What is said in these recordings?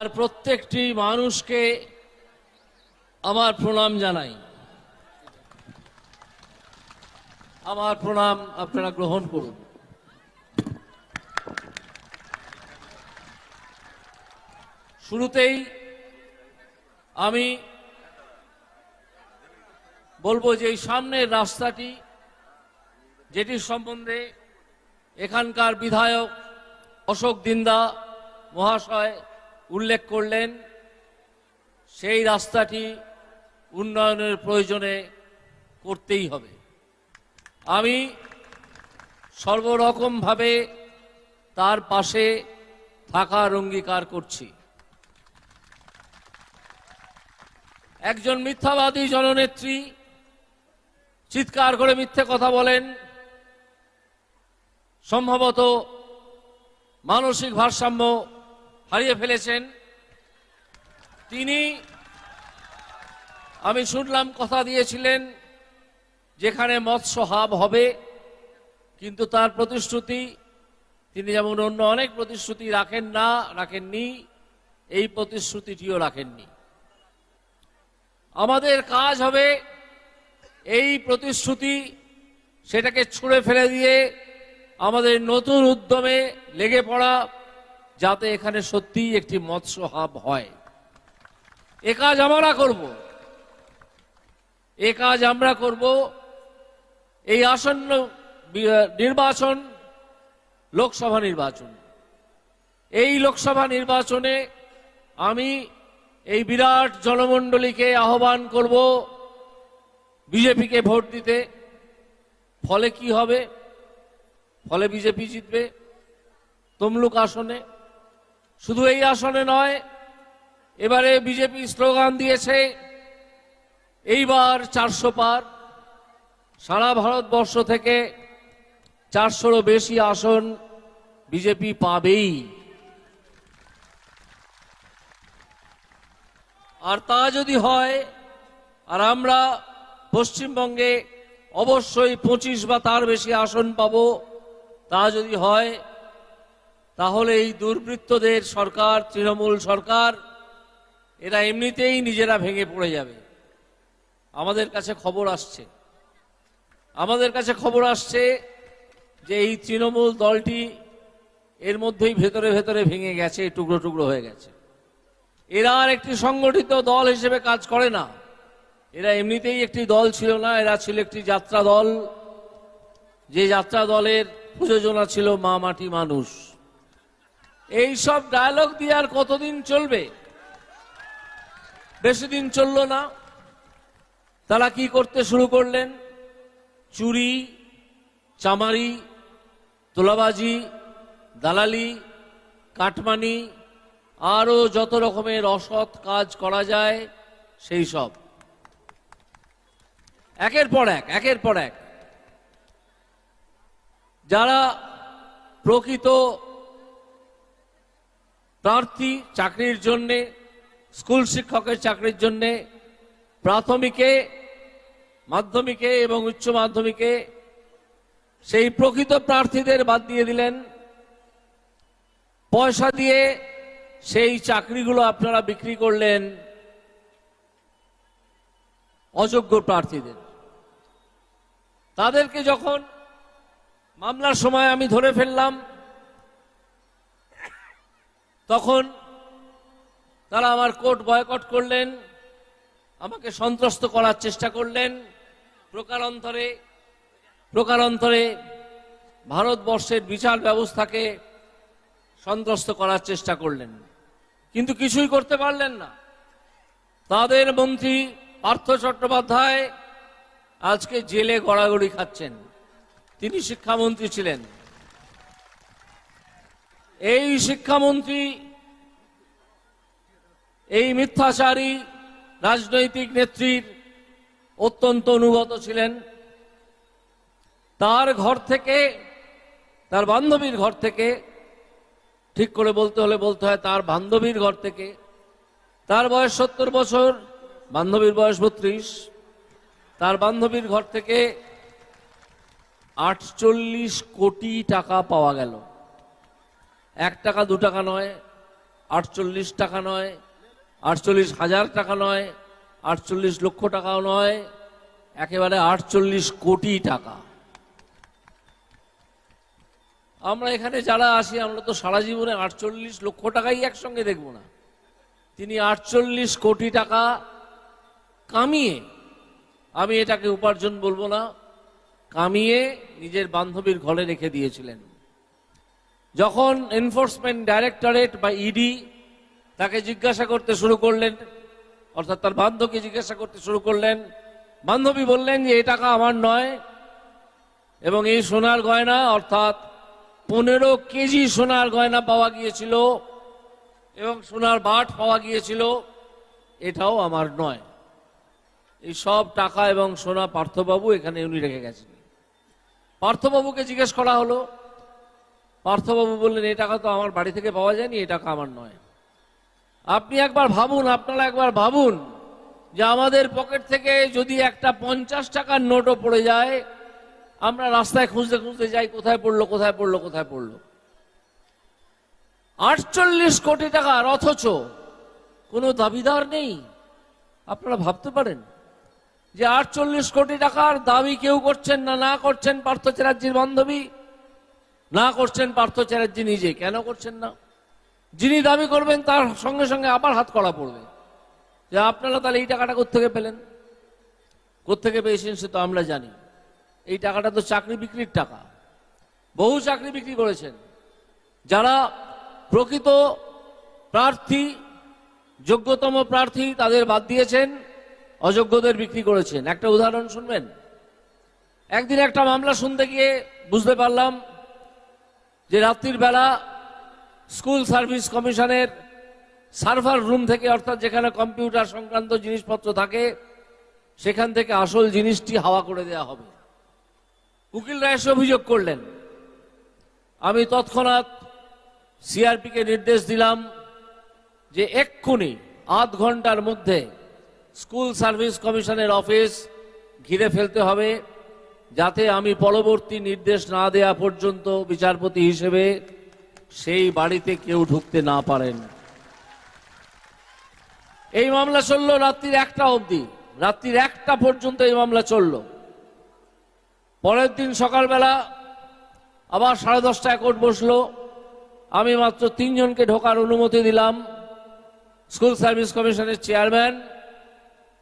আর প্রত্যেকটি মানুষকে আমার প্রণাম জানাই। আমার প্রণাম আপনারা গ্রহণ করুন। শুরুতেই আমি বলব যে এই সামনের রাস্তাটি যেটির সম্বন্ধে এখানকার বিধায়ক অশোক দিন্দা মহাশয় উল্লেখ করলেন, সেই রাস্তাটি উন্নয়নের প্রয়োজনে করতেই হবে। আমি সর্বরকমভাবে তার পাশে থাকার অঙ্গীকার করছি। একজন মিথ্যাবাদী জননেত্রী চিৎকার করে মিথ্যে কথা বলেন। সম্ভবত মানসিক ভারসাম্য হারিয়ে ফেলেছেন। তিনি, আমি শুনলাম কথা দিয়েছিলেন যেখানে মৎস্য হাব হবে, কিন্তু তার প্রতিশ্রুতি, তিনি যেমন অন্য অনেক প্রতিশ্রুতি রাখেন না, রাখেননি, এই প্রতিশ্রুতিটিও রাখেননি। আমাদের কাজ হবে এই প্রতিশ্রুতি, সেটাকে ছুঁড়ে ফেলে দিয়ে আমাদের নতুন উদ্যমে লেগে পড়া যাতে এখানে সত্যিই একটি মৎস্য হাব হয়। এ কাজ আমরা করব। এ কাজ আমরা করব। এই আসন্ন নির্বাচন, লোকসভা নির্বাচন। এই লোকসভা নির্বাচনে আমি এই বিরাট জনমণ্ডলীকে আহ্বান করব বিজেপিকে ভোট দিতে। ফলে কি হবে? ফলে বিজেপি জিতবে। তমলুক আসনে শুধু এই আসনে নয়, এবারে বিজেপি স্লোগান দিয়েছে, এইবার চারশো পার। সারা ভারতবর্ষ থেকে চারশোরও বেশি আসন বিজেপি পাবেই। আর তা যদি হয়, আর আমরা পশ্চিমবঙ্গে অবশ্যই পঁচিশ বা তার বেশি আসন পাব, তা যদি হয় তাহলে এই দুর্বৃত্তদের সরকার, তৃণমূল সরকার, এরা এমনিতেই নিজেরা ভেঙে পড়ে যাবে। আমাদের কাছে খবর আসছে। আমাদের কাছে খবর আসছে যে এই তৃণমূল দলটি এর মধ্যেই ভেতরে ভেতরে ভেঙে গেছে, টুকরো টুকরো হয়ে গেছে। এরা আর একটি সংগঠিত দল হিসেবে কাজ করে না। এরা এমনিতেই একটি দল ছিল না, এরা ছিল একটি যাত্রা দল। যে যাত্রা দলের প্রযোজনা ছিল মা মাটি মানুষ। এই সব ডায়লগ দিয়ে আর কতদিন চলবে? বেশি দিন চলল না। তারা কি করতে শুরু করলেন? চুরি, চামারি, তোলাবাজি, দালালি, কাটমানি আরও যত রকমের অসৎ কাজ করা যায়, সেই সব। একের পর এক, একের পর এক। যারা প্রকৃত প্রার্থী চাকরির জন্যে, স্কুল শিক্ষকের চাকরির জন্যে, প্রাথমিকে, মাধ্যমিকে এবং উচ্চ মাধ্যমিকে সেই প্রকৃত প্রার্থীদের বাদ দিয়ে দিলেন। পয়সা দিয়ে সেই চাকরিগুলো আপনারা বিক্রি করলেন অযোগ্য প্রার্থীদের। তাদেরকে যখন মামলার সময় আমি ধরে ফেললাম তখন তারা আমার কোর্ট বয়কট করলেন, আমাকে সন্ত্রস্ত করার চেষ্টা করলেন। প্রকারান্তরে প্রকারান্তরে ভারতবর্ষের বিচার ব্যবস্থাকে সন্ত্রস্ত করার চেষ্টা করলেন। কিন্তু কিছুই করতে পারলেন না। তাদের মন্ত্রী পার্থ চট্টোপাধ্যায় আজকে জেলে গড়াগড়ি খাচ্ছেন। তিনি শিক্ষামন্ত্রী ছিলেন। এই শিক্ষামন্ত্রী, এই মিথ্যাচারী রাজনৈতিক নেত্রীর অত্যন্ত অনুগত ছিলেন। তার ঘর থেকে, তার বান্ধবীর ঘর থেকে, ঠিক করে বলতে হলে বলতে হয় তার বান্ধবীর ঘর থেকে, তার বয়স সত্তর বছর, বান্ধবীর বয়স বত্রিশ, তার বান্ধবীর ঘর থেকে আটচল্লিশ কোটি টাকা পাওয়া গেল। এক টাকা দু টাকা নয়, আটচল্লিশ টাকা নয়, আটচল্লিশ হাজার টাকা নয়, আটচল্লিশ লক্ষ টাকাও নয়, একেবারে আটচল্লিশ কোটি টাকা। আমরা এখানে যারা আসি, আমরা তো সারা জীবনে আটচল্লিশ লক্ষ টাকাই একসঙ্গে দেখব না। তিনি আটচল্লিশ কোটি টাকা কামিয়ে, আমি এটাকে উপার্জন বলব না, কামিয়ে নিজের বান্ধবীর ঘরে রেখে দিয়েছিলেন। যখন এনফোর্সমেন্ট ডাইরেক্টরেট বা ইডি তাকে জিজ্ঞাসা করতে শুরু করলেন, অর্থাৎ তার বান্ধবকে জিজ্ঞাসা করতে শুরু করলেন, বান্ধবী বললেন যে এই টাকা আমার নয় এবং এই সোনার গয়না, অর্থাৎ পনেরো কেজি সোনার গয়না পাওয়া গিয়েছিল এবং সোনার বাট পাওয়া গিয়েছিল, এটাও আমার নয়। এই সব টাকা এবং সোনা পার্থবাবু এখানে উনি রেখে গেছেন। পার্থবাবুকে জিজ্ঞেস করা হলো পার্থবাবু বললেন, এই টাকা তো আমার বাড়ি থেকে পাওয়া যায়নি, এই টাকা আমার নয়। আপনি একবার ভাবুন, আপনারা একবার ভাবুন যে আমাদের পকেট থেকে যদি একটা পঞ্চাশ টাকার নোটও পড়ে যায়, আমরা রাস্তায় খুঁজতে খুঁজতে যাই, কোথায় পড়ল কোথায় পড়ল কোথায় পড়ল। আটচল্লিশ কোটি টাকার, অথচ কোনো দাবিদার নেই। আপনারা ভাবতে পারেন যে আটচল্লিশ কোটি টাকার দাবি কেউ করছেন না না করছেন পার্থ চ্যাটার্জির বান্ধবী। না করছেন পার্থ চ্যাটার্জি নিজে, কেন করছেন না? যিনি দাবি করবেন তার সঙ্গে সঙ্গে আবার হাত করা পড়বে। যে আপনারা তাহলে এই টাকাটা কোথেকে পেলেন? কোথেকে পেয়েছেন সে তো আমরা জানি। এই টাকাটা তো চাকরি বিক্রির টাকা। বহু চাকরি বিক্রি করেছেন। যারা প্রকৃত প্রার্থী, যোগ্যতম প্রার্থী তাদের বাদ দিয়েছেন, অযোগ্যদের বিক্রি করেছেন। একটা উদাহরণ শুনবেন? একদিন একটা মামলা শুনতে গিয়ে বুঝতে পারলাম যে রাত্রির বেলা স্কুল সার্ভিস কমিশনের সার্ভার রুম থেকে, অর্থাৎ যেখানে কম্পিউটার সংক্রান্ত জিনিসপত্র থাকে, সেখান থেকে আসল জিনিসটি হাওয়া করে দেওয়া হবে। উকিলরা এসে অভিযোগ করলেন। আমি তৎক্ষণাৎ সিআরপিকে নির্দেশ দিলাম যে এক্ষুনি আধ ঘণ্টার মধ্যে স্কুল সার্ভিস কমিশনের অফিস ঘিরে ফেলতে হবে। যাতে আমি পরবর্তী নির্দেশ না দেয়া পর্যন্ত বিচারপতি হিসেবে সেই বাড়িতে কেউ ঢুকতে না পারেন। এই মামলা চলল রাত্রির একটা অবধি। রাত্রির একটা পর্যন্ত এই মামলা চলল। পরের দিন সকালবেলা আবার সাড়ে দশটায় কোর্ট বসল। আমি মাত্র তিনজনকে ঢোকার অনুমতি দিলাম। স্কুল সার্ভিস কমিশনের চেয়ারম্যান,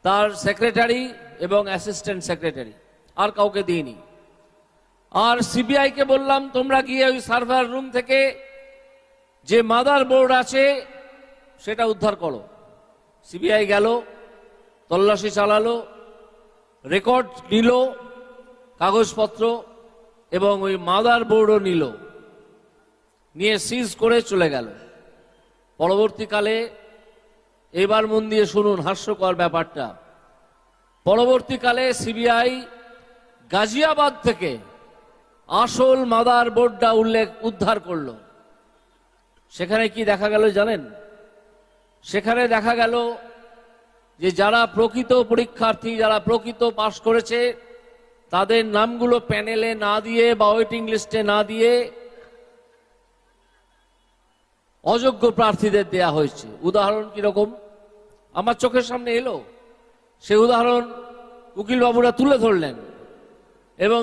তার সেক্রেটারি এবং অ্যাসিস্ট্যান্ট সেক্রেটারি। আর কাউকে দিইনি। আর সিবিআইকে বললাম, তোমরা গিয়ে ওই সার্ভার রুম থেকে যে মাদার বোর্ড আছে, সেটা উদ্ধার করো। সিবিআই গেল, তল্লাশি চালালো, রেকর্ড নিল, কাগজপত্র এবং ওই মাদার বোর্ডও নিল। নিয়ে সিজ করে চলে গেল। পরবর্তীকালে এবার মন দিয়ে শুনুন হাস্যকর ব্যাপারটা। পরবর্তীকালে সিবিআই গাজিয়াবাদ থেকে আসল মাদার বোর্ডটা উল্লেখ উদ্ধার করল। সেখানে কি দেখা গেল জানেন? সেখানে দেখা গেল যে যারা প্রকৃত পরীক্ষার্থী, যারা প্রকৃত পাশ করেছে, তাদের নামগুলো প্যানেলে না দিয়ে বা ওয়েটিং লিস্টে না দিয়ে অযোগ্য প্রার্থীদের দেয়া হয়েছে। উদাহরণ কীরকম? আমার চোখের সামনে এলো। সে উদাহরণ উকিল বাবুরা তুলে ধরলেন। এবং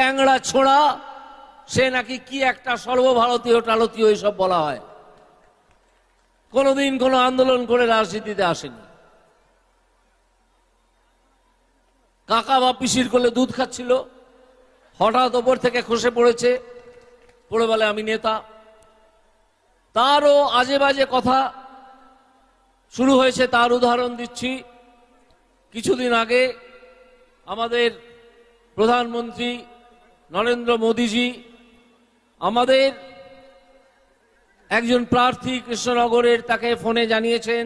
ট্যাংরা ছোড়া, সে নাকি কি একটা সর্বভারতীয় টালতীয় এসব বলা হয়? কোনোদিন কোনো আন্দোলন করে রাজনীতিতে আসেনি। কাকা বা পিসির কোলে দুধ খাচ্ছিল, হঠাৎ ওপর থেকে খসে পড়েছে পড়ে বলে আমি নেতা। তারও আজে বাজে কথা শুরু হয়েছে, তার উদাহরণ দিচ্ছি। কিছুদিন আগে আমাদের প্রধানমন্ত্রী নরেন্দ্র মোদীজি আমাদের একজন প্রার্থী কৃষ্ণনগরের তাকে ফোনে জানিয়েছেন।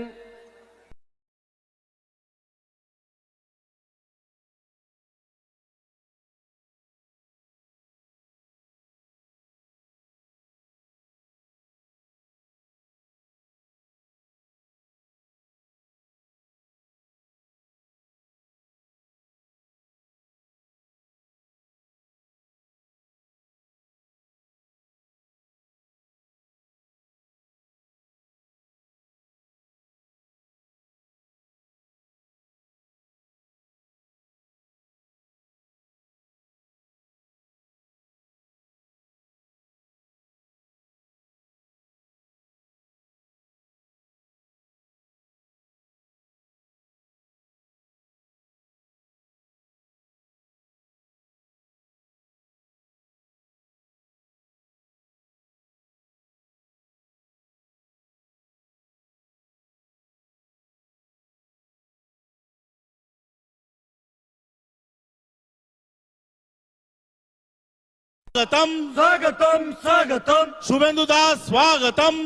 સ્વાગતમ સ્વાગતમ સ્વાગતમ શુભેન્દુદાસ સ્વાગતમ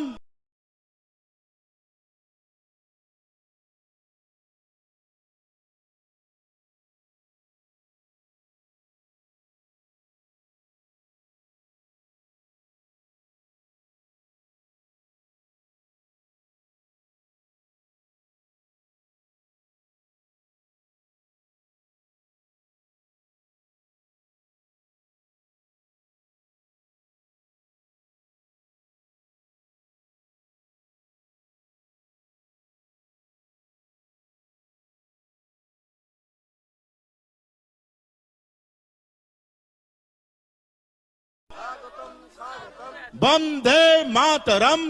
वंदे मातरम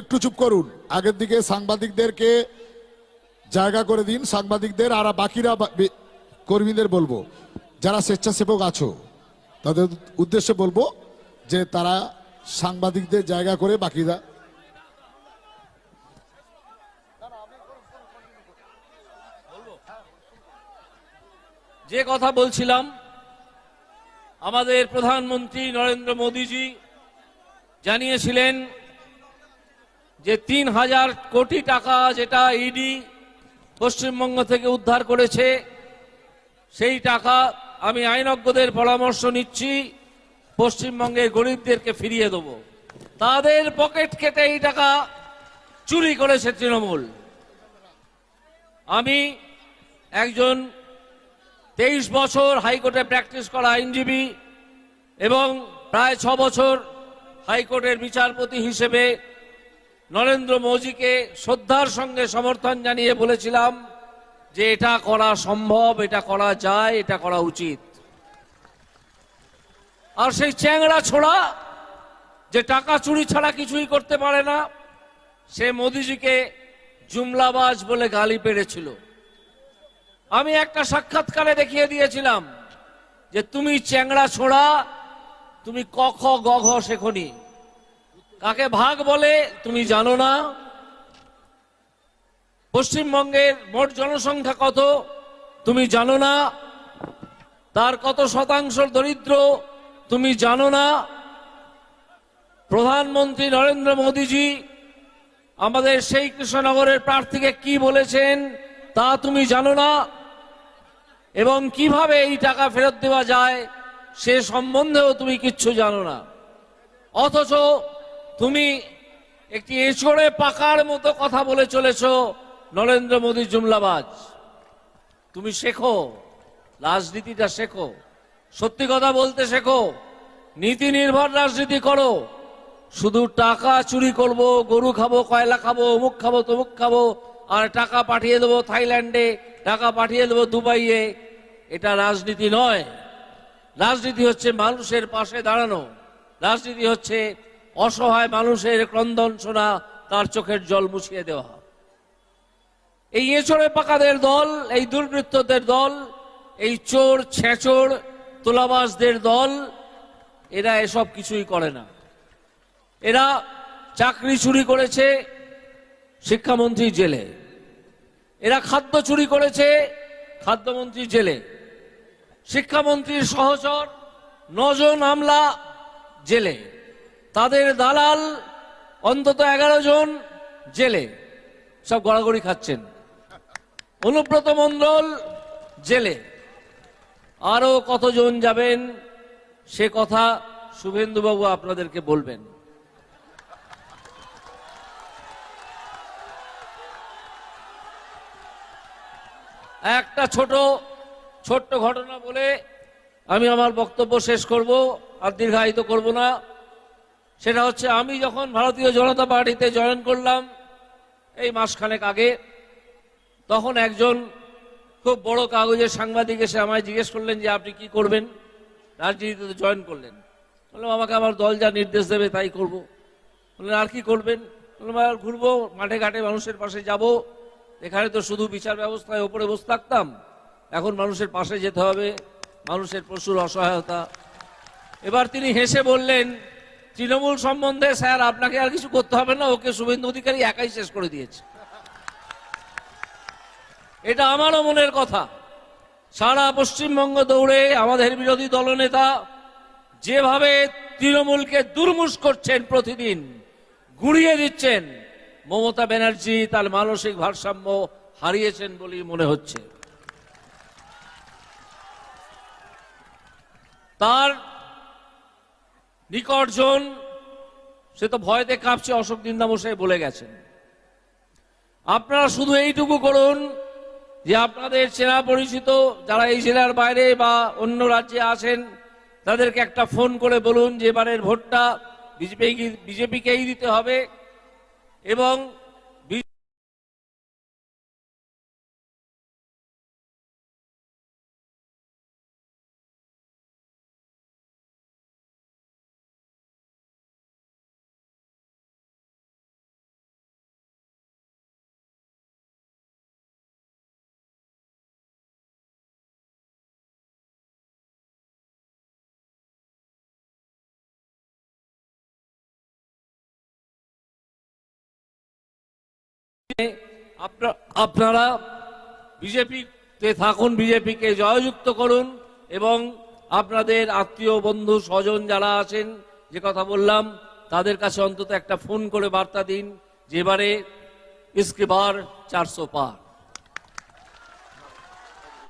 একটু চুপ করুন। আগের দিকে সাংবাদিকদেরকে জায়গা করে দিন। সাংবাদিকদের আর বাকিরা কর্মীদের বলব, যারা স্বেচ্ছাসেবক আছো, তাদের উদ্দেশ্যে বলব যে তারা সাংবাদিকদের জায়গা করে বাকিরা যে কথা বলছিলাম, আমাদের প্রধানমন্ত্রী নরেন্দ্র মোদীজি জানিয়েছিলেন যে তিন হাজার কোটি টাকা যেটা ইডি পশ্চিমবঙ্গ থেকে উদ্ধার করেছে, সেই টাকা আমি আইনজ্ঞদের পরামর্শ নিচ্ছি পশ্চিমবঙ্গের গরিবদেরকে ফিরিয়ে দেবো। তাদের পকেট কেটে এই টাকা চুরি করেছে তৃণমূল। আমি একজন তেইশ বছর হাইকোর্টে প্র্যাকটিস করা আইনজীবী এবং প্রায় ছ বছর হাইকোর্টের বিচারপতি হিসেবে নরেন্দ্র মোদীকে শ্রদ্ধার সঙ্গে সমর্থন জানিয়ে বলেছিলাম যে এটা করা সম্ভব, এটা করা যায়, এটা করা উচিত। আর সেই চ্যাংড়া ছোড়া, যে টাকা চুরি ছাড়া কিছুই করতে পারে না, সে মোদিজিকে জুমলাবাজ বলে গালি পেড়েছিল আমি একটা সাক্ষাৎকারে দেখিয়ে দিয়েছিলাম যে তুমি চ্যাংড়া ছোড়া, তুমি কখ গঘ শেখনি। কাকে ভাগ বলে তুমি জানো না? পশ্চিমবঙ্গের মোট জনসংখ্যা কত? তুমি জানো না? তার কত শতাংশ দরিদ্র? তুমি জানো না? প্রধানমন্ত্রী নরেন্দ্র মোদীজি, আমাদের সেই কৃষ্ণনগরের প্রার্থীকে কি বলেছেন তা তুমি জানো না? এবং কীভাবে এই টাকা ফেরত দেওয়া যায় সে সম্বন্ধেও তুমি কিচ্ছু জানো না। অথচ তুমি একটি এঁচড়ে পাকার মতো কথা বলে চলেছ, নরেন্দ্র মোদী জুমলাবাজ। তুমি শেখো, রাজনীতিটা শেখো, সত্যি কথা বলতে শেখো, নীতি নির্ভর রাজনীতি করো। শুধু টাকা চুরি করব, গরু খাব, কয়লা খাব, অমুক খাব, তমুক খাব, আর টাকা পাঠিয়ে দেবো থাইল্যান্ডে, টাকা পাঠিয়ে দেবো দুবাইয়ে, এটা রাজনীতি নয়। রাজনীতি হচ্ছে মানুষের পাশে দাঁড়ানো। রাজনীতি হচ্ছে অসহায় মানুষের ক্রন্দন শোনা তার চোখের জল মুছিয়ে দেওয়া এই এচড়ে পাকাদের দল, এই দুর্বৃত্তদের দল, এই চোর ছেঁচড় তোলাবাজদের দল, এরা এসব কিছুই করে না। এরা চাকরি চুরি করেছে শিক্ষামন্ত্রী জেলে। এরা খাদ্য চুরি করেছে খাদ্যমন্ত্রী জেলে। শিক্ষামন্ত্রীর সহচর নজন আমলা জেলে। তাদের দালাল অন্তত এগারো জন জেলে সব গড়াগড়ি খাচ্ছেন। অনুব্রত মণ্ডল জেলে। আরও কতজন যাবেন সে কথা শুভেন্দুবাবু আপনাদেরকে বলবেন। একটা ছোট, ছোট্ট ঘটনা বলে আমি আমার বক্তব্য শেষ করব, আর দীর্ঘায়িত করব না। সেটা হচ্ছে আমি যখন ভারতীয় জনতা পার্টিতে জয়েন করলাম, এই মাসখানেক আগে, তখন একজন খুব বড় কাগজের সাংবাদিক এসে আমায় জিজ্ঞেস করলেন যে আপনি কি করবেন? রাজনীতিতে জয়েন করলেন। বললাম, আমাকে আমার দল যা নির্দেশ দেবে তাই করব। বললেন, আর কি করবেন? বললাম, আর ঘুরবো, মাঠে ঘাটে মানুষের পাশে যাব। এখানে তো শুধু বিচার ব্যবস্থায় ওপরে বসে থাকতাম। এখন মানুষের পাশে যেতে হবে, মানুষের প্রচুর অসহায়তা। এবার তিনি হেসে বললেন তৃণমূল সম্বন্ধে স্যার, আপনাকে আর কিছু করতে হবে না, ওকে শুভেন্দু অধিকারী একাই শেষ করে দিয়েছে। এটা আমারও মনের কথা। সারা পশ্চিমবঙ্গ দৌড়ে আমাদের বিরোধী দলনেতা যেভাবে তৃণমূলকে দুর্মুষ করছেন প্রতিদিন, গুড়িয়ে দিচ্ছেন, মমতা ব্যানার্জি তার মানসিক ভারসাম্য হারিয়েছেন বলেই মনে হচ্ছে। তার নিকটজন সে তো ভয়তে কাঁপছে, অশোক দিন্দামশাই বলে গেছেন। আপনারা শুধু এইটুকু করুন যে আপনাদের চেনা পরিচিত যারা এই জেলার বাইরে বা অন্য রাজ্যে আসেন তাদেরকে একটা ফোন করে বলুন যে এবারের ভোটটা বিজেপি বিজেপিকেই দিতে হবে এবং আপনারা বিজেপিতে থাকুন, বিজেপিকে জয়যুক্ত করুন এবং আপনাদের আত্মীয়, বন্ধু, স্বজন যারা আছেন, যে কথা বললাম, তাদের কাছে অন্তত একটা ফোন করে বার্তা দিন যেবারে এবারে বার চারশো পার।